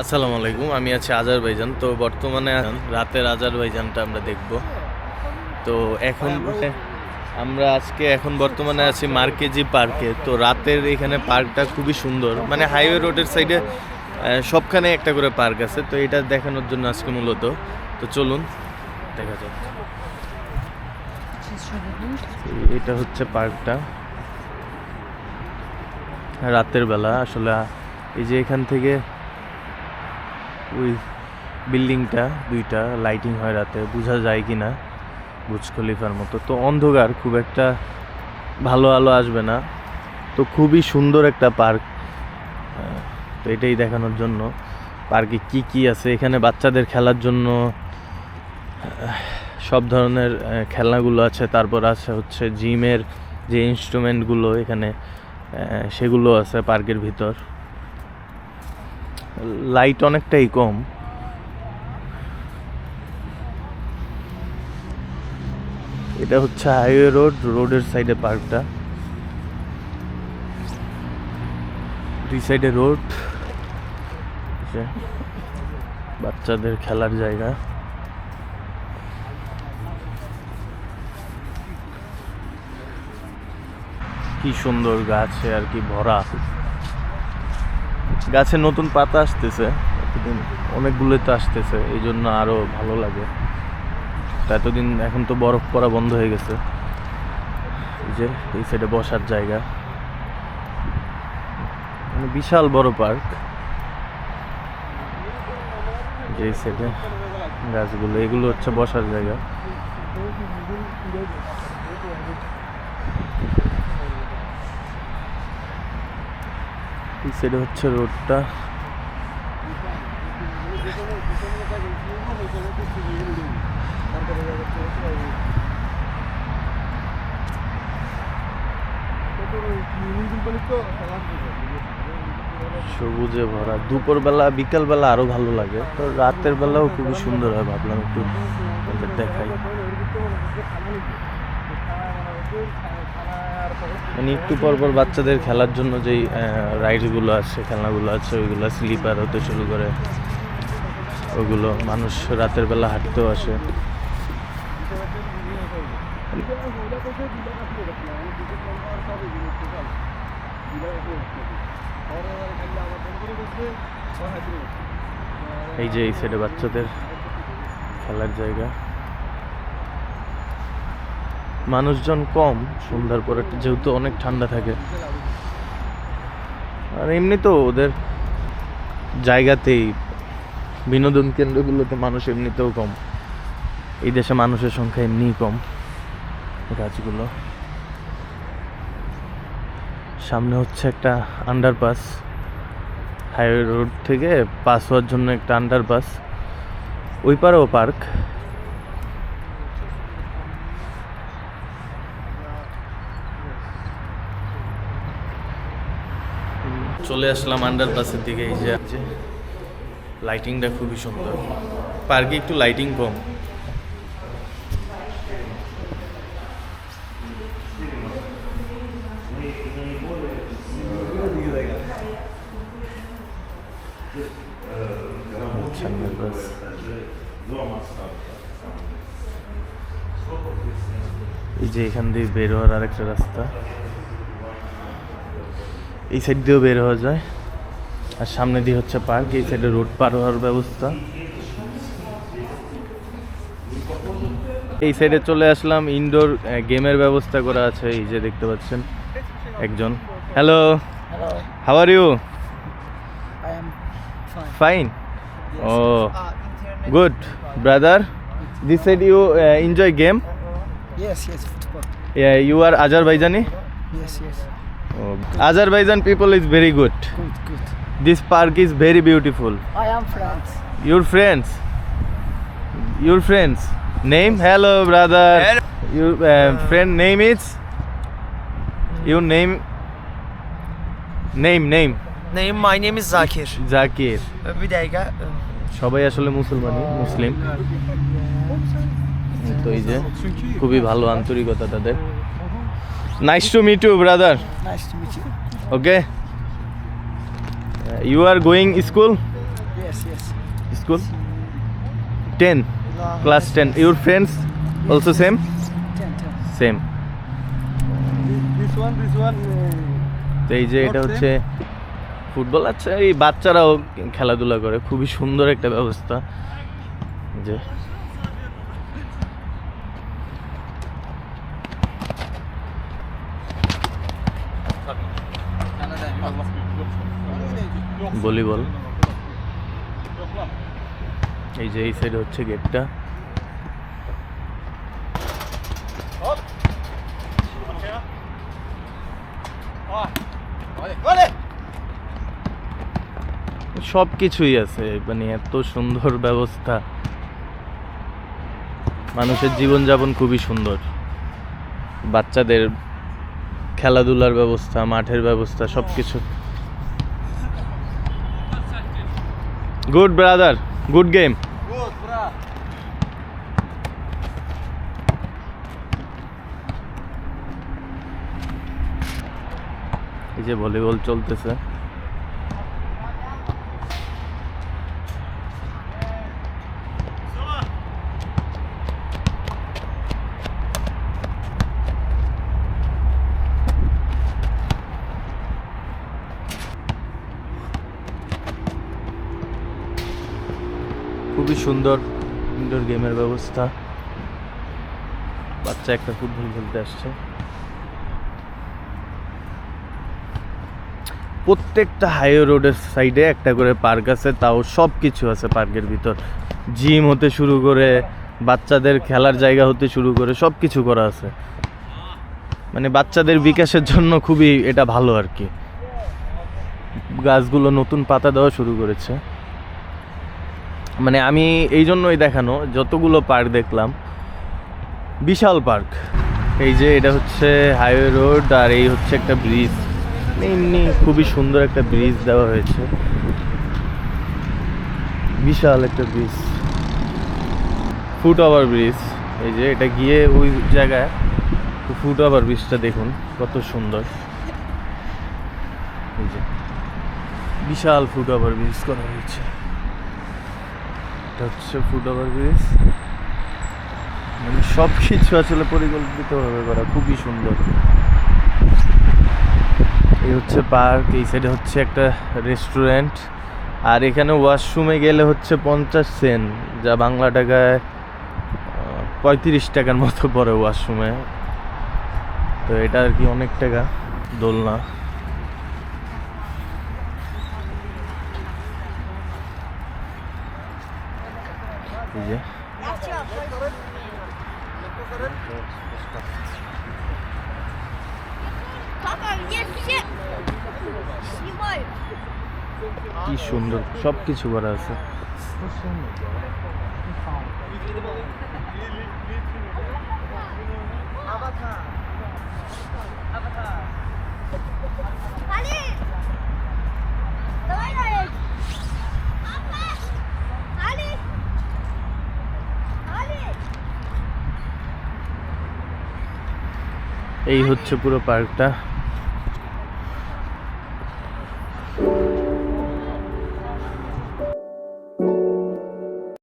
আসসালামু আলাইকুম, আমি আছি আজারবাইজান। তো বর্তমানে রাতের আজারবাইজানটা আমরা দেখব। তো এখন আমরা আজকে এখন বর্তমানে আছি মার্কেজি পার্কে। তো রাতের এখানে পার্কটা খুবই সুন্দর। মানে হাইওয়ে রোডের সাইডে সবখানে একটা করে পার্ক আছে। তো এটা দেখানোর জন্য আজকে মূলত। তো চলুন, দেখা যাক। এটা হচ্ছে পার্কটা। রাতের বেলা আসলে এই যে এখান থেকে ওই বিল্ডিংটা, দুইটা লাইটিং হয় রাতে, বোঝা যায় কি না বুজ খলিফার মতো। তো অন্ধকার, খুব একটা ভালো আলো আসবে না। তো খুবই সুন্দর একটা পার্ক। তো এটাই দেখানোর জন্য। পার্কে কি কি আছে? এখানে বাচ্চাদের খেলার জন্য সব ধরনের খেলনাগুলো আছে। তারপর আছে হচ্ছে জিমের যে ইনস্ট্রুমেন্টগুলো এখানে সেগুলো আছে পার্কের ভিতর। লাইট অনেকটাই কম। এটা হচ্ছে হাইওয়ে রোড, রোডের সাইডে পার্কটা। দুই সাইডে রোড। বাচ্চাদের খেলার জায়গা। কি সুন্দর গাছে, আর কি ভরা। গাছে নতুন পাতা আসতেছে। এতদিন অনেকগুলো তো আসতেছে এই জন্য আরও ভালো লাগে। এতদিন এখন তো বরফ পড়া বন্ধ হয়ে গেছে। এই যে, এই সাইডে বসার জায়গা। মানে বিশাল বড় পার্ক। যে সাইডে গাছগুলো, এগুলো হচ্ছে বসার জায়গা। এই সাইডে হচ্ছে রোডটা। সবুজে ভরা। দুপুরবেলা, বিকালবেলা আরও ভালো লাগে। তো রাতের বেলাও খুবই সুন্দর হয় ভাবলাম একটু দেখাই। মানে একটু পর পর বাচ্চাদের খেলার জন্য যেই রাইডসগুলো আছে, খেলনাগুলো আছে, ওইগুলো স্লিপার হতে শুরু করে। ওগুলো মানুষ রাতের বেলা হাঁটতেও আসে। এই যে এই সাইডে বাচ্চাদের খেলার জায়গা। মানুষজন কম, সন্ধ্যার পরে যেহেতু অনেক ঠান্ডা থাকে। আর এমনি তো ওদের জায়গাতেই, বিনোদন কেন্দ্রগুলোতে মানুষ এমনিতেও কম। এই দেশে মানুষের সংখ্যা এমনিই কম গাছগুলো সামনে হচ্ছে একটা আন্ডারপাস হাইওয়ে রোড থেকে পাস হওয়ার জন্য একটা আন্ডারপাস ওই পারেও পার্ক চলে আসলাম আন্ডারপাসের দিকে, এই যে লাইটিংটা খুবই সুন্দর। পার্কে একটু লাইটিং কম। এই যে এখান দিয়ে বের হওয়ার আরেকটা রাস্তা। এই সাইড দিয়েও বের হওয়া যায়। আর সামনে দিয়ে হচ্ছে পার্ক এই সাইডে রোড পার হওয়ার ব্যবস্থা। এই সাইডে চলে আসলাম ইনডোর গেমের ব্যবস্থা করা আছে এই যে দেখতে পাচ্ছেন একজন। Hello how are you. Fine O good brother this side you enjoy game you are Azerbaijani Yes. Azerbaijan people is very Good, good. This park is very beautiful I am France. Your friends. Your friends. Name? Hello, brother. Your uh, friend name is? Your name? Name, name. Name, my name is Zakir. Zakir Bir dakika. সবাই আসলে মুসলমানই মুসলিম তো এই যে খুবই ভালো আন্তরিকতা তাদের nice to meet you brother Nice to meet you. Okay you are going school Yes. Yes, yes. School ten class ten your friends also same Ten, ten. Same This one, this one. তো এই যে এটা হচ্ছে football. আচ্ছা এই বাচ্চারাও খেলাধুলা করে। খুবই সুন্দর একটা ব্যবস্থা। যে ভলিবল। এই যে এই সাইড হচ্ছে গেটটা। সব কিছুই আছে মানে এত সুন্দর ব্যবস্থা। মানুষের জীবনযাপন খুবই সুন্দর। বাচ্চাদের খেলাধুলার ব্যবস্থা মাঠের ব্যবস্থা সব কিছু গুড ব্রাদার গুড গেম এই যে ভলিবল চলতেছে। খুবই সুন্দর ইনডোর গেমের ব্যবস্থা। বাচ্চা একটা ফুটবল খেলতে আসছে। প্রত্যেকটা হাইওয়ে রোডের সাইডে একটা করে পার্ক আছে, তাও সব কিছু আছে পার্কের ভিতর। জিম হতে শুরু করে, বাচ্চাদের খেলার জায়গা হতে শুরু করে সব কিছু করা আছে। মানে বাচ্চাদের বিকাশের জন্য খুবই এটা ভালো আর কি। গাছগুলো নতুন পাতা দেওয়া শুরু করেছে। মানে আমি এই জন্যই দেখানো, যতগুলো পার্ক দেখলাম, বিশাল পার্ক এই যে এটা হচ্ছে হাইওয়ে রোড আর এই হচ্ছে একটা ব্রিজ এমনি খুবই সুন্দর একটা ব্রিজ দেওয়া হয়েছে। বিশাল একটা ব্রিজ ফুট ওভার ব্রিজ এই যে এটা গিয়ে ওই জায়গায় ফুট ওভার ব্রিজটা দেখুন, কত সুন্দর। এই যে বিশাল ফুট ওভার ব্রিজ করা হয়েছে। এটা হচ্ছে ফুড ওভার ব্রিজ মানে সব কিছু আসলে পরিকল্পিতভাবে করা, খুবই সুন্দর। এই হচ্ছে পার্ক এই সাইডে হচ্ছে একটা রেস্টুরেন্ট আর এখানে ওয়াশরুমে গেলে হচ্ছে পঞ্চাশ সেন্ট যা বাংলা টাকায় পঁয়ত্রিশ টাকার মতো পড়ে ওয়াশরুমে তো এটা আর কি অনেক টাকা, দোলনা। এই যে Папа, мне все снимают. কি সুন্দর সব কিছু করা আছে Али! Давай, Али! এই হচ্ছে পুরো পার্কটা।